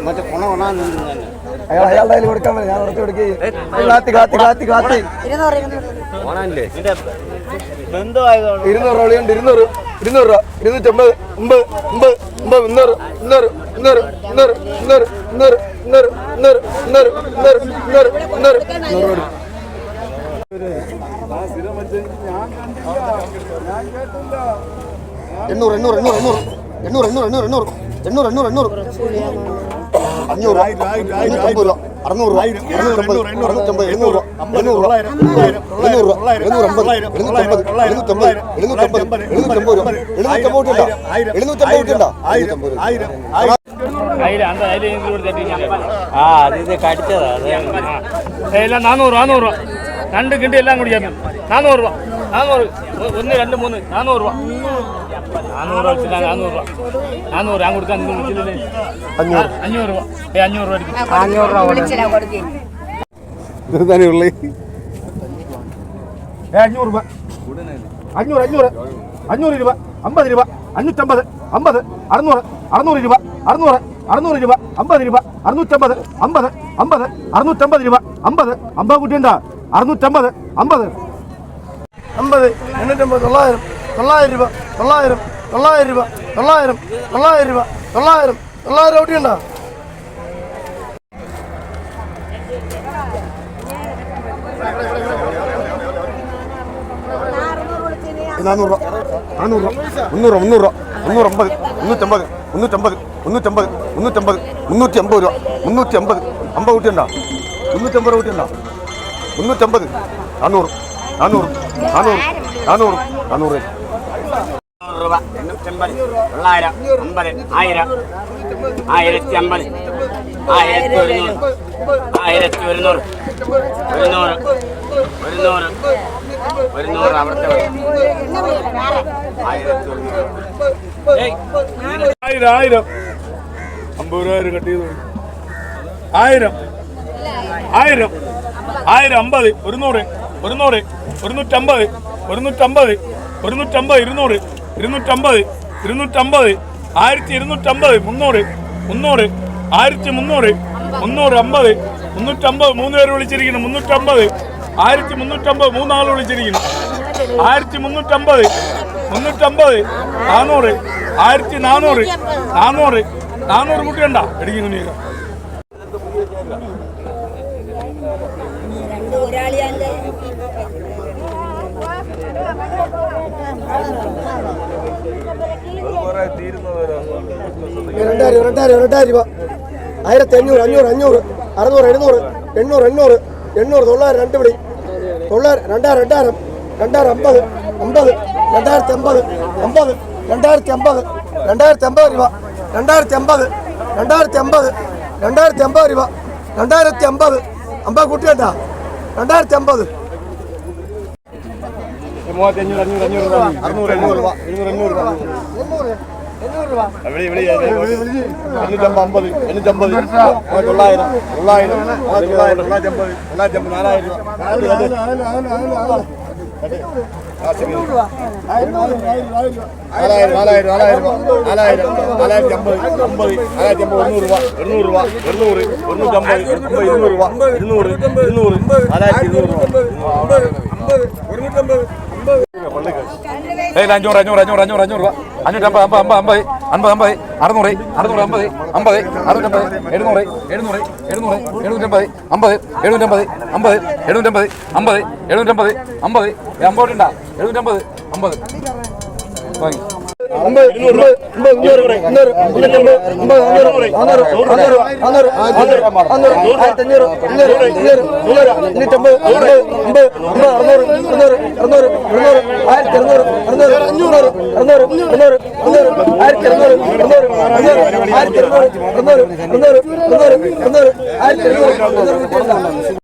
മറ്റേ കൊണ കൊണ നിന്ന് തന്നെ അയാൾ അയാളുടെ കയ്യിൽ കൊടുക്കാൻ പറ്റും ഞാൻ ഉറച്ചു കൊടുക്കേ കാത്തി കാത്തി കാത്തി കാത്തി ഇരുന്നൂറ് ഉണ്ട് ഇരുന്നൂറ് ഇരുന്നൂറ് രൂപ ഇരുന്നൂറ്റമ്പത് ഒമ്പത് ഒമ്പത് ഒമ്പത് മുന്നൂറ് മുന്നൂറ് മുന്നൂറ് മുന്നൂറ് മുന്നൂറ് മുന്നൂറ് മുന്നൂറ് മുന്നൂറ് മുന്നൂറ് മുന്നൂറ് മുന്നൂറ് മുന്നൂറ് മുന്നൂറ് എണ്ണൂറ് എണ്ണൂറ് എണ്ണൂറ് എണ്ണൂറ് എണ്ണൂറ് എണ്ണൂറ് എണ്ണൂറ് എണ്ണൂറ് എണ്ണൂറ് എണ്ണൂറ് അഞ്ഞൂറ് അഞ്ഞൂറ്റമ്പത് രൂപ. അറുന്നൂറ് രൂപ. അറുന്നൂറ്റമ്പത് അറുന്നൂറ്റമ്പത് എണ്ണൂറ് രൂപ എണ്ണൂറ് രൂപ എണ്ണൂറ് രൂപ എണ്ണൂറ്റമ്പത് എഴുന്നൂറ്റമ്പത് എഴുന്നൂറ്റമ്പത് എഴുന്നൂറ്റമ്പത് എഴുന്നൂറ്റമ്പത് രൂപ എഴുന്നൂറ്റമ്പത് രൂപ എഴുന്നൂറ്റമ്പത് രൂപ ആ അത് കടിച്ചതാ നാനൂറ് നാനൂറ് രൂപ. രണ്ട് കിണ്ടി എല്ലാം കൂടി ചേർന്ന്. നാനൂറ് രൂപ. നാനൂറ്. ഒന്ന് രണ്ട് മൂന്ന്. നാനൂറ് രൂപ. നാനൂറ് രൂപ വെച്ചില്ല നാനൂറ് രൂപ. നാനൂറ്. ഞാൻ കൊടുക്കാൻ വിളിച്ചില്ലേ? അഞ്ഞൂറ്. രൂപ. ഏ അഞ്ഞൂറ് രൂപ അഞ്ഞൂറ് തന്നെ ഉള്ളി? അഞ്ഞൂറ് രൂപ. അഞ്ഞൂറ് അഞ്ഞൂറ്. അഞ്ഞൂറ് രൂപ. അമ്പത് രൂപ. അഞ്ഞൂറ്റമ്പത്. അമ്പത്. അറുന്നൂറ്. അറുന്നൂറ് രൂപ. അറുന്നൂറ്. അറുന്നൂറ് രൂപ. അമ്പത് രൂപ. അറുന്നൂറ്റമ്പത്. അമ്പത്. അമ്പത്. അറുന്നൂറ്റമ്പത് രൂപ. അമ്പത്. അമ്പത് കുട്ടിയുണ്ടാ? അറുന്നൂറ്റമ്പത്. അമ്പത്. അമ്പത് എണ്ണൂറ്റമ്പത് തൊള്ളായിരം തൊള്ളായിരം രൂപ തൊള്ളായിരം തൊള്ളായിരം രൂപ തൊള്ളായിരം തൊള്ളായിരം രൂപ തൊള്ളായിരം തൊള്ളായിരം കുട്ടിയുണ്ടാ നാനൂറ് രൂപ. നാനൂറ് രൂപ. മുന്നൂറ് മുന്നൂറ് രൂപ. മുന്നൂറ് അമ്പത് മുന്നൂറ്റമ്പത് മുന്നൂറ്റമ്പത് മുന്നൂറ്റമ്പത് മുന്നൂറ്റമ്പത് മുന്നൂറ്റി അമ്പത് രൂപ. മുന്നൂറ്റി അമ്പത് അമ്പത് മുന്നൂറ്റമ്പത് മുന്നൂറ്റമ്പത്. നാനൂറ്. നാനൂറ് നാനൂറ് നാനൂറ് നാനൂറ് രൂപ. എണ്ണൂറ്റമ്പത്. തൊള്ളായിരം. അമ്പത്. ആയിരം. ആയിരത്തി അമ്പത് ആയിരത്തി ഒരുന്നൂറ്. ആയിരത്തി ഒരുന്നൂറ്. ഒരുന്നൂറ് ഒരുന്നൂറ് ഒരുന്നൂറ് അവിടുത്തെ ആയിരത്തി ഒരുന്നൂറ് ആയിരം ആയിരം. അമ്പത് രൂപ കട്ട് ചെയ്തു. ആയിരം. ആയിരം. ആയിരം അമ്പത്. ഒരുന്നൂറ്. ഒരുന്നൂറ് ഒരുന്നൂറ്റമ്പത് ഒരുന്നൂറ്റമ്പത് ഒരുന്നൂറ്റമ്പത് ഇരുന്നൂറ് ഇരുന്നൂറ്റമ്പത് ഇരുന്നൂറ്റമ്പത് ആയിരത്തി ഇരുന്നൂറ്റമ്പത് മുന്നൂറ് മുന്നൂറ് ആയിരത്തി മുന്നൂറ് മുന്നൂറ് അമ്പത് മുന്നൂറ്റമ്പത് മൂന്ന് പേര് വിളിച്ചിരിക്കുന്നു. മുന്നൂറ്റമ്പത് ആയിരത്തി മുന്നൂറ്റമ്പത് മൂന്നാൾ വിളിച്ചിരിക്കുന്നു. ആയിരത്തി മുന്നൂറ്റമ്പത് മുന്നൂറ്റമ്പത് നാനൂറ് ആയിരത്തി നാനൂറ് നാനൂറ് നാനൂറ് കുട്ടിയുണ്ടോ ഇടിക്കുന്നു നീ രണ്ടായിരം രണ്ടായിരം രണ്ടായിരം രൂപ. ആയിരത്തി അഞ്ഞൂറ് അഞ്ഞൂറ് അഞ്ഞൂറ്. അറുന്നൂറ് എഴുന്നൂറ്. എണ്ണൂറ് എണ്ണൂറ്. എണ്ണൂറ് തൊള്ളായിരം രണ്ട് പിടി. തൊള്ളായിരം രണ്ടായിരം രണ്ടായിരം. രണ്ടായിരം അമ്പത് അമ്പത്. രണ്ടായിരത്തി അമ്പത് അമ്പത്. രണ്ടായിരത്തി അമ്പത് രണ്ടായിരത്തി അമ്പത് രൂപ. രണ്ടായിരത്തി അമ്പത് രണ്ടായിരത്തി അമ്പത് രണ്ടായിരത്തി അമ്പത് രൂപ. രണ്ടായിരത്തി അമ്പത്. അമ്പത് കുട്ടിയുണ്ടാ രണ്ടായിരത്തി അമ്പത്. മൂവായിരത്തി അഞ്ഞൂറ് അഞ്ഞൂറ് അഞ്ഞൂറ് അറുന്നൂറ് എണ്ണൂറ്. രൂപ എണ്ണൂറ് എണ്ണൂറ് രൂപ. രൂപ അമ്പത് എണ്ണൂറ്റമ്പത് തൊള്ളായിരം തൊള്ളായിരം തൊള്ളായിരം തൊള്ളായിരത്തി തൊള്ളായിരത്തി അമ്പത് നാലായിരം രൂപ നാലായിരം നാലായിരം നാലായിരം നാലായിരം നാലായിരത്തി അമ്പത് അമ്പത് നാലായിരത്തി അമ്പത് എണ്ണൂറ് രൂപ എണ്ണൂറ് രൂപ എണ്ണൂറ് എണ്ണൂറ്റമ്പത് ഇരുന്നൂറ് രൂപ ഇരുന്നൂറ് ഇരുന്നൂറ് നാലായിരത്തി ഇരുന്നൂറ് അഞ്ഞൂറ് അഞ്ഞൂറ് അഞ്ഞൂറ് അഞ്ഞൂറ് അഞ്ഞൂറ് രൂപ അഞ്ഞൂറ്റമ്പത് അമ്പത് അമ്പത് അമ്പത് അമ്പത് അമ്പത് അറുന്നൂറ് അറുന്നൂറ് അമ്പത് അമ്പത് അറുന്നൂറ്റമ്പത് എഴുന്നൂറ് എഴുന്നൂറ് എഴുന്നൂറ് എഴുന്നൂറ്റമ്പത് അമ്പത് എഴുന്നൂറ്റമ്പത് അമ്പത് എഴുന്നൂറ്റമ്പത് അമ്പത് എഴുന്നൂറ്റമ്പത് അമ്പത്. അമ്പത് ഉണ്ടാ? എഴുന്നൂറ്റമ്പത് അമ്പത്. അഞ്ഞൂറ് ഇരുന്നൂറ് അമ്പത് അഞ്ഞൂറ് മുന്നൂറ്റമ്പത് അഞ്ഞൂറ് അഞ്ഞൂറ് അഞ്ഞൂറ് ആയിരത്തി അഞ്ഞൂറ് അഞ്ഞൂറ് അറുന്നൂറ് മുന്നൂറ് മുന്നൂറ് ആയിരത്തി അറുന്നൂറ് അറുന്നൂറ് അറുന്നൂറ് ആയിരത്തി അറുന്നൂറ് അറുന്നൂറ് അറുന്നൂറ് അറുന്നൂറ് ആയിരത്തി അറുന്നൂറ്